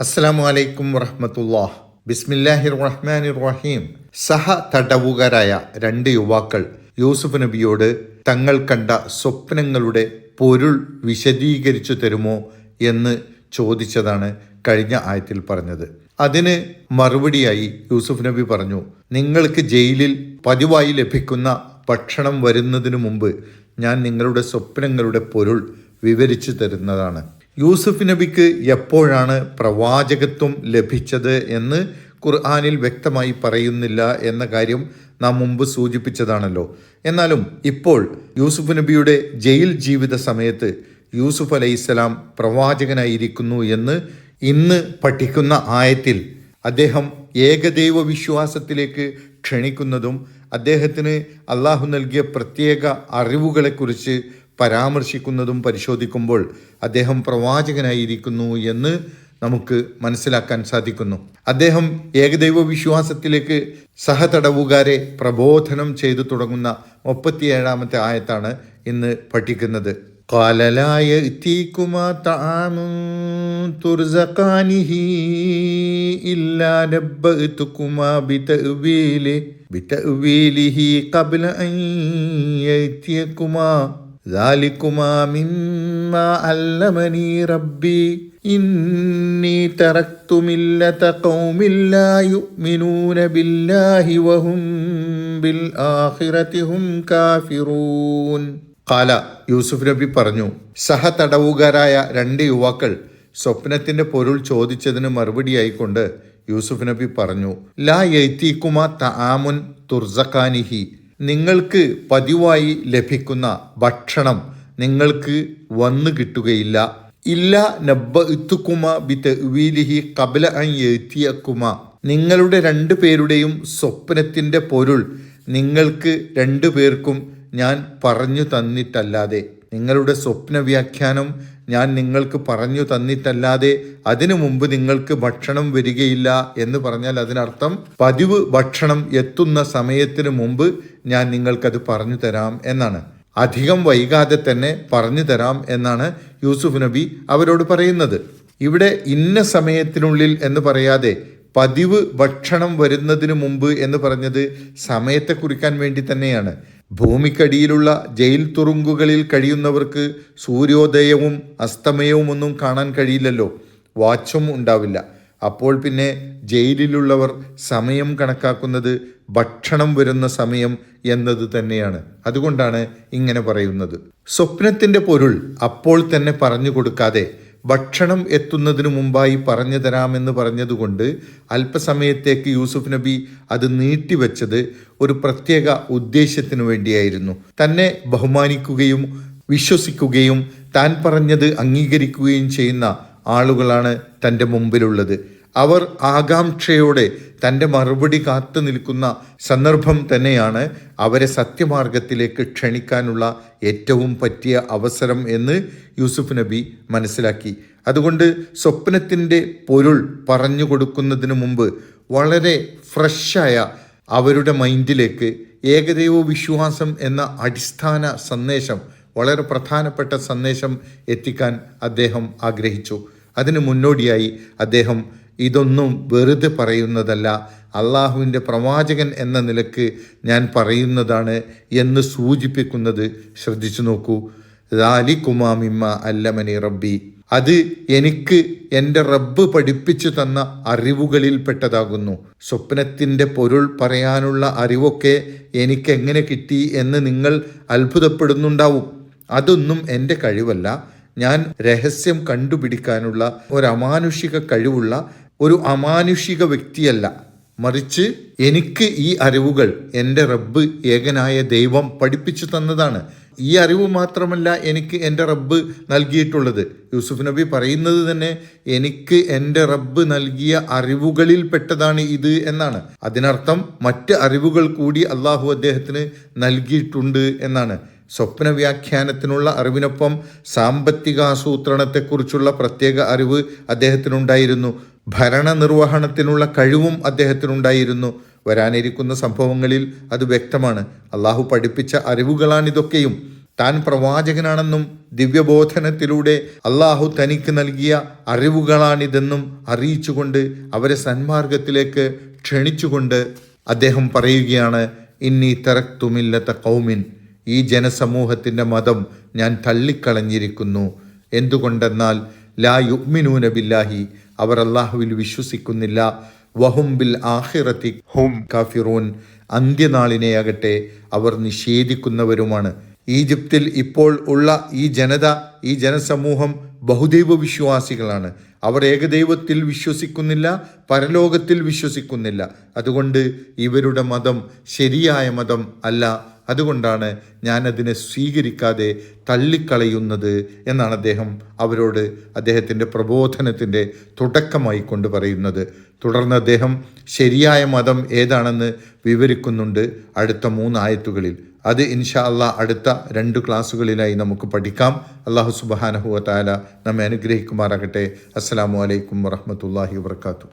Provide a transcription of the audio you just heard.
അസ്സലാമു വലൈക്കും വറഹമത്തുല്ലാ ബിസ്മില്ലാഹിർ റഹ്മാനിർ റഹീം സഹ തടവുകാരായ രണ്ട് യുവാക്കൾ യൂസുഫ് നബിയോട് തങ്ങൾ കണ്ട സ്വപ്നങ്ങളുടെ പൊരുൾ വിശദീകരിച്ചു തരുമോ എന്ന് ചോദിച്ചതാണ് കഴിഞ്ഞ ആയത്തിൽ പറഞ്ഞത്. അതിന് മറുപടിയായി യൂസുഫ് നബി പറഞ്ഞു നിങ്ങൾക്ക് ജയിലിൽ പതിവായി ലഭിക്കുന്ന ഭക്ഷണം വരുന്നതിനു മുമ്പ് ഞാൻ നിങ്ങളുടെ സ്വപ്നങ്ങളുടെ പൊരുൾ വിവരിച്ചു തരുന്നതാണ്. യൂസുഫ് നബിക്ക് എപ്പോഴാണ് പ്രവാചകത്വം ലഭിച്ചത് എന്ന് ഖുർആാനിൽ വ്യക്തമായി പറയുന്നില്ല എന്ന കാര്യം നാം മുമ്പ് സൂചിപ്പിച്ചതാണല്ലോ. എന്നാലും ഇപ്പോൾ യൂസുഫ് നബിയുടെ ജയിൽ ജീവിത സമയത്ത് യൂസുഫ് അലൈഹിസ്സലാം പ്രവാചകനായിരിക്കുന്നു എന്ന് ഇന്ന് പഠിക്കുന്ന ആയത്തിൽ അദ്ദേഹം ഏകദൈവ വിശ്വാസത്തിലേക്ക് ക്ഷണിക്കുന്നതും അദ്ദേഹത്തിന് അള്ളാഹു നൽകിയ പ്രത്യേക അറിവുകളെക്കുറിച്ച് പരാമർശിക്കുന്നതും പരിശോധിക്കുമ്പോൾ അദ്ദേഹം പ്രവാചകനായിരിക്കുന്നു എന്ന് നമുക്ക് മനസ്സിലാക്കാൻ സാധിക്കുന്നു. അദ്ദേഹം ഏകദൈവ വിശ്വാസത്തിലേക്ക് സഹതടവുകാരെ പ്രബോധനം ചെയ്തു തുടങ്ങുന്ന മുപ്പത്തിയേഴാമത്തെ ആയത്താണ് ഇന്ന് പഠിക്കുന്നത്. കാലലായ ഇല്ലാ അല്ലമനി റബ്ബി ഇന്നി തറക്തു മില്ലത യുമിനൂന ബില്ലാഹി ബിൽ ആഖിറതിഹും കാഫിറൂൻ കാല യൂസുഫ് നബി പറഞ്ഞു സഹ തടവുകാരായ രണ്ട് യുവാക്കൾ സ്വപ്നത്തിന്റെ പൊരുൾ ചോദിച്ചതിന് മറുപടിയായിക്കൊണ്ട് യൂസുഫ് നബി പറഞ്ഞു ലാ യൈത്തീക്കുമ തആമുൻ തുർസഖാനിഹി. നിങ്ങൾക്ക് പതിവായി ലഭിക്കുന്ന ഭക്ഷണം നിങ്ങൾക്ക് വന്നു കിട്ടുകയില്ല. ഇല്ല നബ്ബ ഇത്തുക്കുമ ബി കബല അൻ എത്തിയക്കുമ നിങ്ങളുടെ രണ്ടു പേരുടെയും സ്വപ്നത്തിന്റെ പൊരുൾ നിങ്ങൾക്ക് രണ്ടു പേർക്കും ഞാൻ പറഞ്ഞു തന്നിട്ടല്ലാതെ. നിങ്ങളുടെ സ്വപ്ന വ്യാഖ്യാനം ഞാൻ നിങ്ങൾക്ക് പറഞ്ഞു തന്നിട്ടല്ലാതെ അതിനു മുമ്പ് നിങ്ങൾക്ക് ഭക്ഷണം വരികയില്ല എന്ന് പറഞ്ഞാൽ അതിനർത്ഥം പതിവ് ഭക്ഷണം എത്തുന്ന സമയത്തിന് മുമ്പ് ഞാൻ നിങ്ങൾക്കത് പറഞ്ഞു തരാം എന്നാണ്. അധികം വൈകാതെ തന്നെ പറഞ്ഞു തരാം എന്നാണ് യൂസുഫ് നബി അവരോട് പറയുന്നത്. ഇവിടെ ഇന്ന സമയത്തിനുള്ളിൽ എന്ന് പറയാതെ പതിവ് ഭക്ഷണം വരുന്നതിന് മുമ്പ് എന്ന് പറഞ്ഞത് സമയത്തെ കുറിക്കാൻ വേണ്ടി തന്നെയാണ്. ഭൂമിക്കടിയിലുള്ള ജയിൽ തുറുങ്കുകളിൽ കഴിയുന്നവർക്ക് സൂര്യോദയവും അസ്തമയവും ഒന്നും കാണാൻ കഴിയില്ലല്ലോ. വാച്ചും ഉണ്ടാവില്ല. അപ്പോൾ പിന്നെ ജയിലിലുള്ളവർ സമയം കണക്കാക്കുന്നത് ഭക്ഷണം വരുന്ന സമയം എന്നത് തന്നെയാണ്. അതുകൊണ്ടാണ് ഇങ്ങനെ പറയുന്നത്. സ്വപ്നത്തിന്റെ പൊരുൾ അപ്പോൾ തന്നെ പറഞ്ഞു കൊടുക്കാതെ ഭക്ഷണം എത്തുന്നതിനു മുമ്പായി പറഞ്ഞു തരാമെന്ന് പറഞ്ഞതുകൊണ്ട് അല്പസമയത്തേക്ക് യൂസുഫ് നബി അത് നീട്ടിവെച്ചത് ഒരു പ്രത്യേക ഉദ്ദേശത്തിനു വേണ്ടിയായിരുന്നു. തന്നെ ബഹുമാനിക്കുകയും വിശ്വസിക്കുകയും താൻ പറഞ്ഞത് അംഗീകരിക്കുകയും ചെയ്യുന്ന ആളുകളാണ് തന്റെ മുമ്പിലുള്ളത്. അവർ ആകാംക്ഷയോടെ തന്റെ മറുപടി കാത്തു നിൽക്കുന്ന സന്ദർഭം തന്നെയാണ് അവരെ സത്യമാർഗത്തിലേക്ക് ക്ഷണിക്കാനുള്ള ഏറ്റവും പറ്റിയ അവസരം എന്ന് യൂസുഫ് നബി മനസ്സിലാക്കി. അതുകൊണ്ട് സ്വപ്നത്തിന്റെ പൊരുൾ പറഞ്ഞു കൊടുക്കുന്നതിന് മുമ്പ് വളരെ ഫ്രഷായ അവരുടെ മൈൻഡിലേക്ക് ഏകദൈവ വിശ്വാസം എന്ന അടിസ്ഥാന സന്ദേശം വളരെ പ്രധാനപ്പെട്ട സന്ദേശം എത്തിക്കാൻ അദ്ദേഹം ആഗ്രഹിച്ചു. അതിന് മുന്നോടിയായി അദ്ദേഹം ഇതൊന്നും വെറുതെ പറയുന്നതല്ല. അള്ളാഹുവിന്റെ പ്രവാചകൻ എന്ന നിലയ്ക്ക് ഞാൻ പറയുന്നതാണ് എന്ന് സൂചിപ്പിക്കുന്നത്. ശ്രദ്ധിച്ചു നോക്കൂ. ലാലി കുമാമിമ്മ അല്ലമനി റബ്ബി. അത് എനിക്ക് എന്റെ റബ്ബ് പഠിപ്പിച്ചു തന്ന അറിവുകളിൽ പെട്ടതാകുന്നു സ്വപ്നത്തിന്റെ പൊരുൾ പറയാനുള്ള അറിവൊക്കെ എനിക്ക് എങ്ങനെ കിട്ടി എന്ന് നിങ്ങൾ അത്ഭുതപ്പെടുന്നുണ്ടാവും. അതൊന്നും എന്റെ കഴിവല്ല. ഞാൻ രഹസ്യം കണ്ടുപിടിക്കാനുള്ള ഒരു അമാനുഷിക കഴിവുള്ള ഒരു അമാനുഷിക വ്യക്തിയല്ല. മറിച്ച് എനിക്ക് ഈ അറിവുകൾ എന്റെ റബ്ബ് ഏകനായ ദൈവം പഠിപ്പിച്ചു തന്നതാണ്. ഈ അറിവ് മാത്രമല്ല എനിക്ക് എന്റെ റബ്ബ് നൽകിയിട്ടുള്ളത്. യൂസുഫ് നബി പറയുന്നത് തന്നെ എനിക്ക് എന്റെ റബ്ബ് നൽകിയ അറിവുകളിൽ പെട്ടതാണ് ഇത് എന്നാണ്. അതിനർത്ഥം മറ്റ് അറിവുകൾ കൂടി അള്ളാഹു അദ്ദേഹത്തിന് നൽകിയിട്ടുണ്ട് എന്നാണ്. സ്വപ്ന വ്യാഖ്യാനത്തിനുള്ള അറിവിനൊപ്പം സാമ്പത്തിക ആസൂത്രണത്തെക്കുറിച്ചുള്ള പ്രത്യേക അറിവ് അദ്ദേഹത്തിനുണ്ടായിരുന്നു. ഭരണ നിർവഹണത്തിനുള്ള കഴിവും അദ്ദേഹത്തിനുണ്ടായിരുന്നു. വരാനിരിക്കുന്ന സംഭവങ്ങളിൽ അത് വ്യക്തമാണ്. അള്ളാഹു പഠിപ്പിച്ച അറിവുകളാണിതൊക്കെയും. താൻ പ്രവാചകനാണെന്നും ദിവ്യബോധനത്തിലൂടെ അള്ളാഹു തനിക്ക് നൽകിയ അറിവുകളാണിതെന്നും അറിയിച്ചുകൊണ്ട് അവരെ സന്മാർഗത്തിലേക്ക് ക്ഷണിച്ചുകൊണ്ട് അദ്ദേഹം പറയുകയാണ് ഇന്നി തറക്തുമില്ലത്ത കൗമിൻ ഈ ജനസമൂഹത്തിന്റെ മതം ഞാൻ തള്ളിക്കളഞ്ഞിരിക്കുന്നു. എന്തുകൊണ്ടെന്നാൽ ലാ യുഗ്മിനൂന ബില്ലാഹി. അവർ അള്ളാഹുവിൽ വിശ്വസിക്കുന്നില്ല. വഹും ബിൽ ആഹിറത്തി ഹും. കാഫിറൂൻ. അന്ത്യനാളിനെയാകട്ടെ അവർ നിഷേധിക്കുന്നവരുമാണ്. ഈജിപ്തിൽ ഇപ്പോൾ ഉള്ള ഈ ജനത ഈ ജനസമൂഹം ബഹുദൈവ വിശ്വാസികളാണ്. അവർ ഏകദൈവത്തിൽ വിശ്വസിക്കുന്നില്ല പരലോകത്തിൽ വിശ്വസിക്കുന്നില്ല. അതുകൊണ്ട് ഇവരുടെ മതം ശരിയായ മതം അല്ല. അതുകൊണ്ടാണ് ഞാനതിനെ സ്വീകരിക്കാതെ തള്ളിക്കളയുന്നത് എന്നാണ് അദ്ദേഹം അവരോട് അദ്ദേഹത്തിന്റെ പ്രബോധനത്തിന്റെ തുടക്കമായി കൊണ്ട് പറയുന്നത്. തുടർന്ന് അദ്ദേഹം ശരിയായ മതം ഏതാണെന്ന് വിവരിക്കുന്നുണ്ട് അടുത്ത മൂന്നായത്തുകളിൽ. അത് ഇൻഷാ അള്ളാ അടുത്ത രണ്ട് ക്ലാസ്സുകളിലായി നമുക്ക് പഠിക്കാം. അള്ളാഹു സുബാനഹുവ താല നമ്മെ അനുഗ്രഹിക്കുമാറാകട്ടെ. അസ്സാം വലൈക്കും വറഹമത്തല്ലാഹി വാത്തു